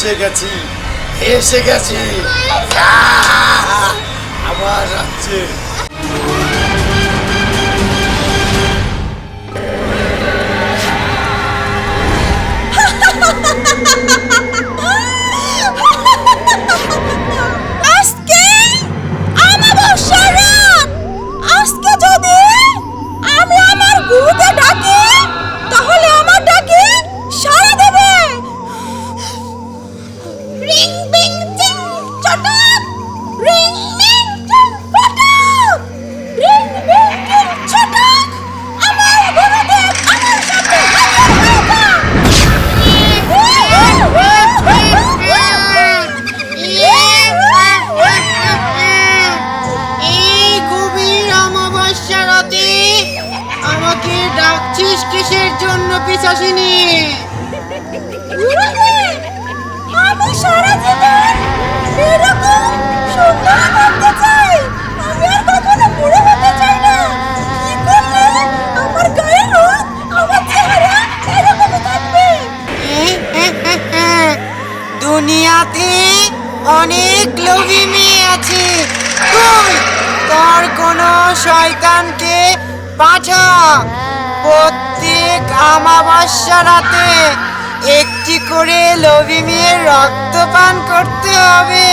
এসে গেছি এসে গেছি! আমার রাজ্যে ডাকছিস কিসের জন্য পিছাসিনি আমি সারা জীবন এরকম সুন্দর থাকতে চাই আমি আর কখনো বুড়ো হতে চাই না কি করলে আমার গায়ের রং আমার চেহারা এরকমই থাকবে দুনিয়াতে অনেক লোভী মেয়ে আছে। তোর কোনো শয়তানকে পাঠা প্রত্যেক আমাবস্যা রাতে একটি করে লোভী মেয়ের রক্ত পান করতে হবে।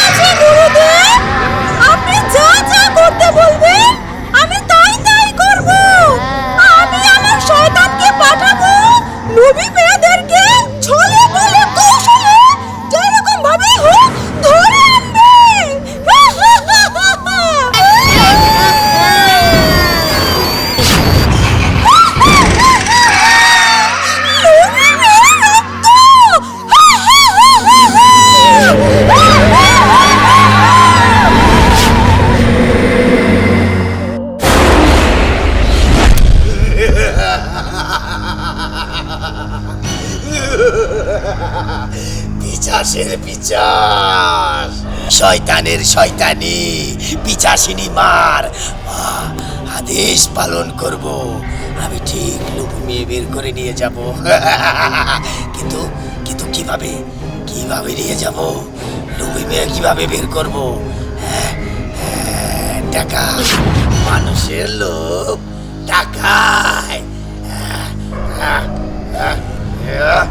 আছে গুরুদেব, আপনি যা যা করতে আমি আমি আমার শয়তানকে পাঠাবো মেয়েদেরকে ছলে পিচাসিনী মার আদেশ পালন করব আমি ঠিক লোক মেয়ে বের করে নিয়ে যাব কিন্তু কিন্তু কীভাবে কীভাবে নিয়ে যাব লোভী মেয়ে কীভাবে বের করব হ্যাঁ, হ্যাঁ, টাকা মানুষের লোভ টাকায় হ্যাঁ, হ্যাঁ, হ্যাঁ, হ্যাঁ,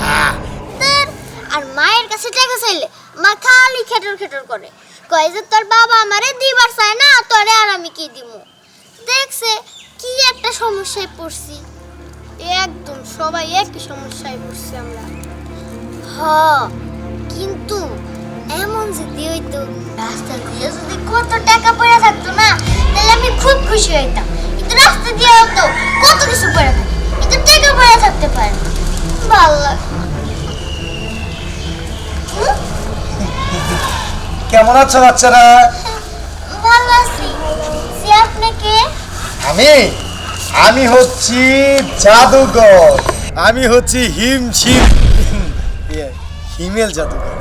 হ্যাঁ। তোর আর মায়ের কাছে টাকা চাইলে। মা খালি খেটর খেটর করে। কয় যে তোর বাবা আমারে দিবার চায় না, তোরে আর আমি কি দিমু? দেখছে কি একটা সমস্যায় পড়ছি। একদম সবাই একই সমস্যায় পড়ছি আমরা। হ, কিন্তু এমন যদি হইতো, রাস্তা দিয়ে যদি কত টাকা পড়ে থাকতো না, তাহলে আমি খুব খুশি হইতাম। কিন্তু রাস্তা দিয়ে হতো, কত কিছু পড়ে থাকে কিন্তু টাকা পড়ে থাকতে পারে। ভালো লাগে হুম? কেমন আছো বাচ্চারা? ভালো আছি। সে আপনাকে আমি? আমি হচ্ছি জাদুকর আমি হচ্ছি হিম শিম হিমেল জাদুকর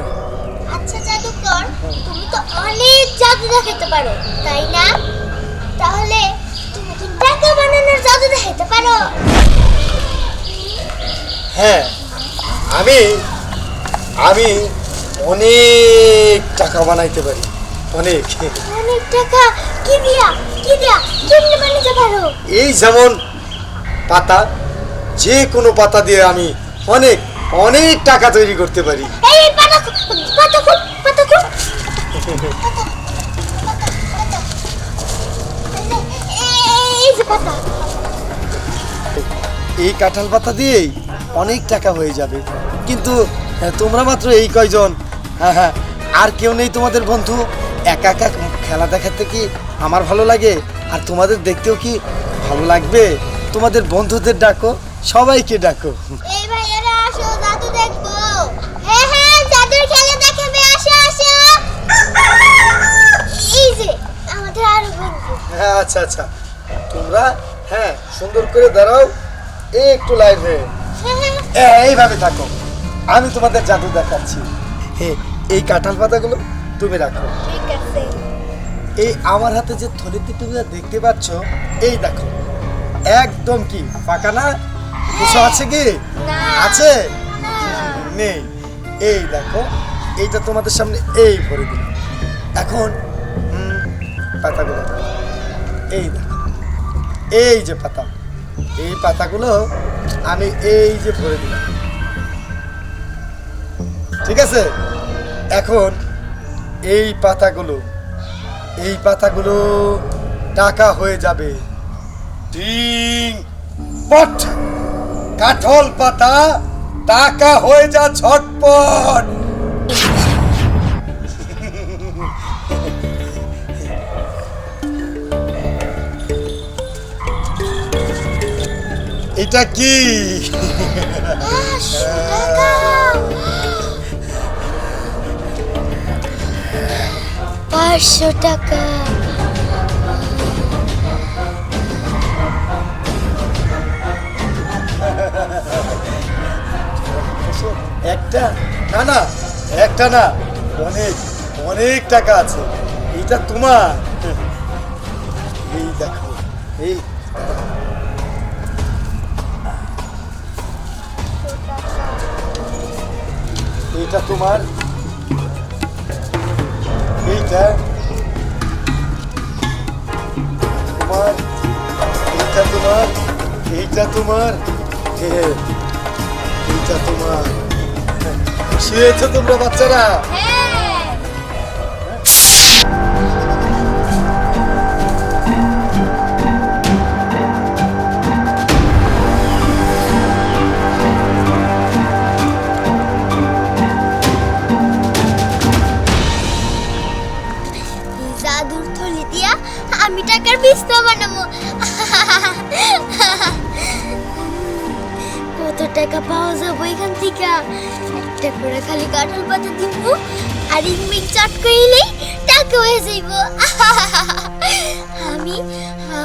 আচ্ছা জাদুকর তুমি তো অনেক জাদু দেখাতে পারো তাই না? তাহলে তুমি কি টাকা বানানোর জাদু দেখাতে পারো? হ্যাঁ আমি আমি অনেক টাকা বানাইতে পারি। অনেক। অনেক টাকা। কি দিয়া? কি দিয়া? কেমনে বানাতে পারো? এই যেমন পাতা যে কোনো পাতা দিয়ে আমি অনেক অনেক টাকা তৈরি করতে পারি। এই পাতা পাতা খুব পাতা খুব এই যে পাতা। এই কাঁঠাল পাতা দিয়েই অনেক টাকা হয়ে যাবে। কিন্তু আহ, তোমরা মাত্র এই কয়জন? হ্যাঁ হ্যাঁ। আর কেউ নেই তোমাদের বন্ধু। একা একা খেলা দেখাতে কি আমার ভালো লাগে? আর তোমাদের দেখতেও কি ভালো লাগবে? তোমাদের বন্ধুদের ডাকো সবাইকে ডাকো। এই ভাইয়ারা আসো জাদু দেখব। হ্যাঁ হ্যাঁ জাদুর খেলা দেখাবে। আসো আসো। এই যে আমাদের আরও বন্ধু। হ্যাঁ আচ্ছা আচ্ছা। তোমরা হ্যাঁ সুন্দর করে দাঁড়াও। এই একটু লাইন হয়ে। হ্যাঁ এইভাবে থাকো। আমি তোমাদের জাদু দেখাচ্ছি। এই কাঁঠাল পাতাগুলো তুমি রাখো। ঠিক আছে। এই আমার হাতে যে থলিতে তুমি দেখতে পাচ্ছ এই দেখো। একদম কি ফাঁকা না? কিছু আছে কি? আছে? নেই। এই দেখো এইটা তোমাদের সামনে এই ভরে দিলাম। এখন পাতাগুলো এই দেখো। এই যে পাতা। এই পাতাগুলো আমি এই যে ভরে দিলাম। ঠিক আছে? এখন এই পাতাগুলো এই পাতাগুলো টাকা হয়ে যাবে। কাঠল পাতা টাকা হয়ে যা ঝটপট। এটা কি? পাঁচশো টাকা। একটা? না না, একটা না। অনেক অনেক টাকা আছে। এটা তোমার। এই দেখো, এই। এইটা তোমার। এইটা তোমার এইটা তোমার এইটা তোমার। এইটা তোমার। শুয়েছো তোমরা বাচ্চারা? বানাবো। কত টাকা পাওয়া যাব এখান থেকে? একটা করে খালি কাঁঠাল পাতা দিব আর ইংমিং চাট করিলেই টাকা হয়ে যাইব। আমি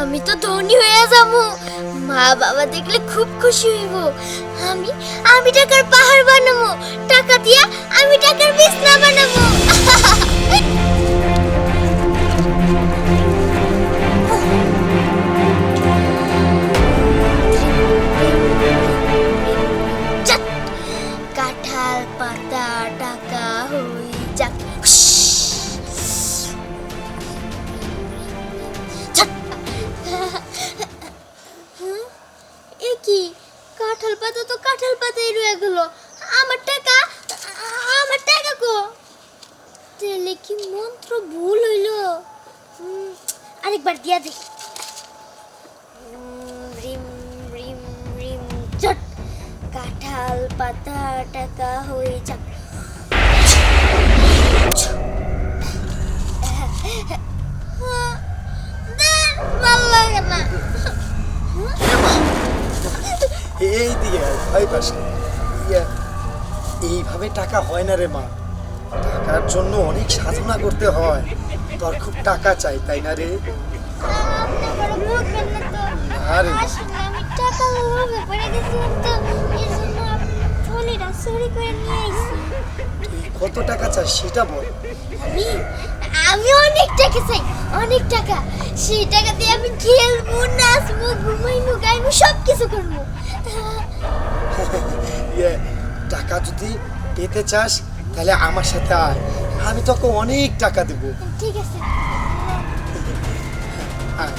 আমি তো ধনী হয়ে যাব। মা বাবা দেখলে খুব খুশি হইব। আমি আমি টাকার পাহাড় বানাবো। টাকা দিয়া আমি টাকার বিছনা বানাবো। এই দিকে ভাই পাশে এইভাবে টাকা হয় না রে মা। টাকার জন্য অনেক সাধনা করতে হয়। তোর খুব টাকা চাই, তাই না রে? না কত টাকা চাস সেটা বল। আমি? আমি অনেক টাকা চাই, অনেক টাকা। সেই টাকা দিয়ে আমি খেলব নাচবো ঘুমাইবো গাইবো সব কিছু করব। ইয়ে, টাকা যদি পেতে চাস তাহলে আমার সাথে আয়। আমি তোকে অনেক টাকা দেবো। ঠিক আছে। আয়।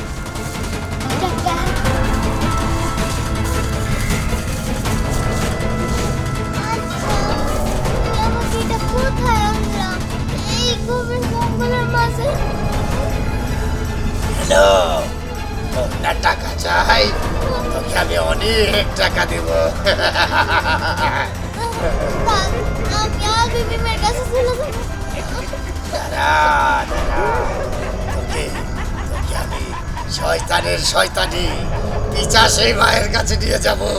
তোর টাকা চাই তোকে আমি অনেক টাকা দেব। শয়তানের শয়তানি পিচা সেই মায়ের কাছে নিয়ে যাব।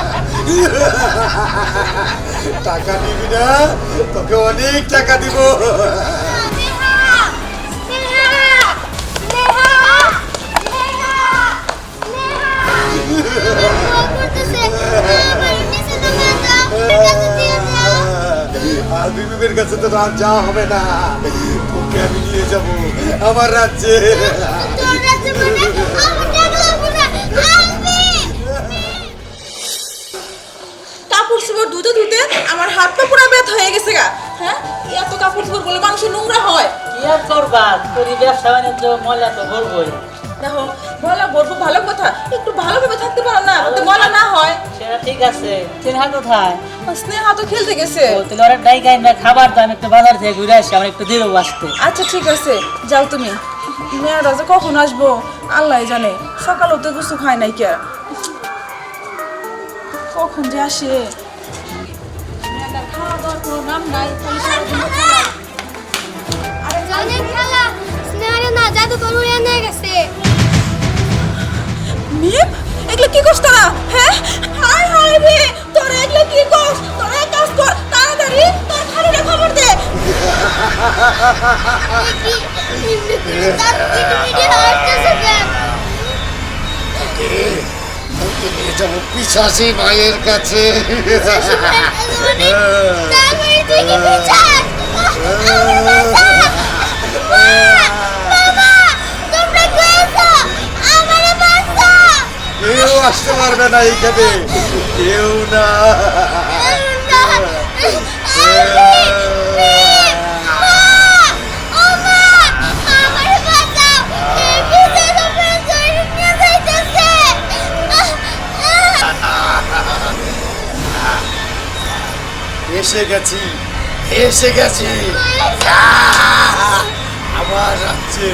টাকা দিবি না, তোকে অনেক টাকা দিব। আর কাছে তো রাত যাওয়া হবে না। তোকে আমি নিয়ে যাব আমার রাজ্যে। মানে? হয়ে গেছে গা হ্যাঁ? এত কাপড় চোপড় বলে মানুষের নোংরা হয়। কি আর করবা তোরই ব্যবসা বাণিজ্য ময়লা তো করবোই দেখো গলা বলব ভালো কথা একটু ভালোভাবে থাকতে পারো না যাতে গলা না হয়। সেটা ঠিক আছে। স্নেহা কোথায়? স্নেহা তো খেলতে গেছে। ও তাহলে ওরা ডাই গাই না খাবার দাম একটু বাজার থেকে ঘুরে আসি আমার একটু দেবো আসতে আচ্ছা ঠিক আছে যাও তুমি। মেয়েরা যে কখন আসব আল্লাহ জানে সকালেও তো কিছু খায় নাই কে কখন যে আসে? খাওয়া দাওয়ার নাই খেলা। স্নেহারে না জাদুকর উড়ে নিয়ে গেছে মিম এগুলো কি করছ না হ্যাঁ হাই হাই রে তোরা কি করছ তোরা এক তাড়াতাড়ি তোর খালিরে খবর দে কি কেটে কেটে কেন তোকে নিয়ে যাব পিছাসি মায়ের কাছে। কেউ আসতে পারবে না এইখানে। কেউ না। এসে গেছি এসে গেছি! আমার রাজ্যে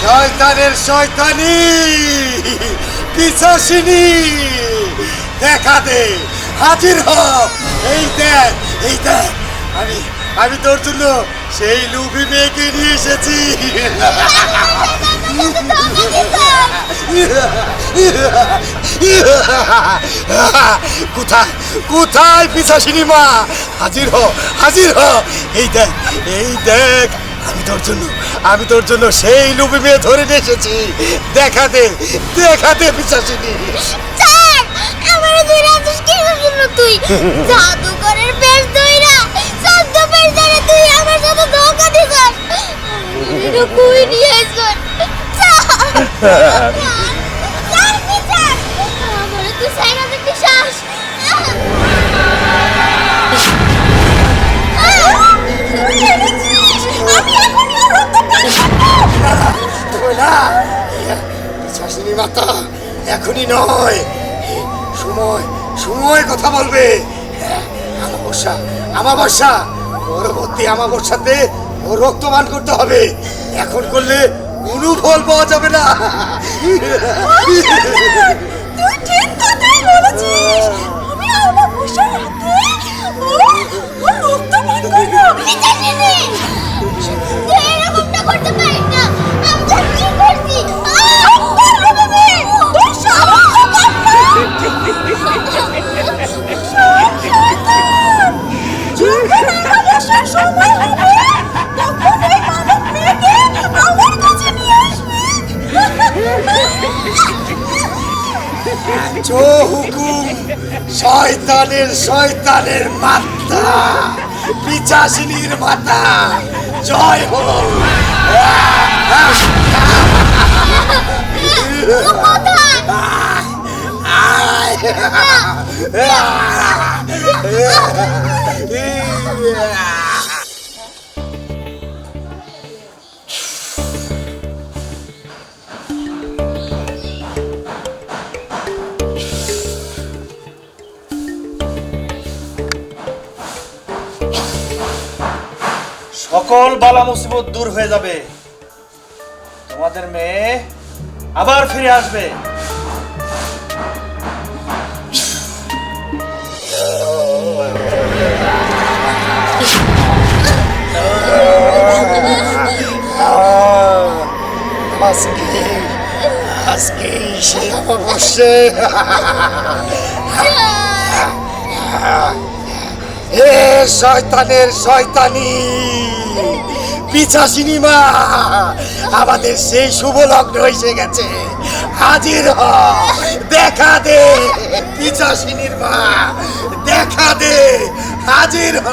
শয়তানের শয়তানি পিছাসিনী। দেখা দে হাজির হ এই দেখ এই দেখ। আমি আমি তোর জন্য সেই লুবি মেয়েকে নিয়ে এসেছি। কোথায় কোথায় পিছাসিনী মা? হাজির হ হাজির হ এই দেখ এই দেখ। আমি তোর জন্য, আমি তোর জন্য সেই লুবি মেয়ে ধরে নিয়ে এসেছি। দেখা দে দেখা দে পিছাসিনী তুই? জাদুকরের বেশ দইরা সদ্য বেশ ধরে তুই আমার সাথে ধোকা দিছস। এটা কই নিয়ে আইছস বিচার আমার তুই সময় কথা বলবে। আমাবস্যা আমাবস্যা পরবর্তী আমাবস্যাতে রক্তমান করতে হবে। এখন করলে কোনো ফল পাওয়া যাবে না। তুই ঠিক কথাই বলেছিস। আমি আমাবস্যার জো হুকুম শয়তানের শয়তানের মাতা পিচাসিনীর মাতা। জয় হোক সকল বালা মুসিবত দূর হয়ে যাবে। তোমাদের মেয়ে আবার ফিরে আসবে। আজকে আজকে সে অবশ্যই। হে শয়তানের শয়তানি, পিছা সিনেমা, আমাদের সেই শুভ লগ্ন এসে গেছে। হাজির হ, দেখা দে, পিছা মা দেখা দে, হাজির হ।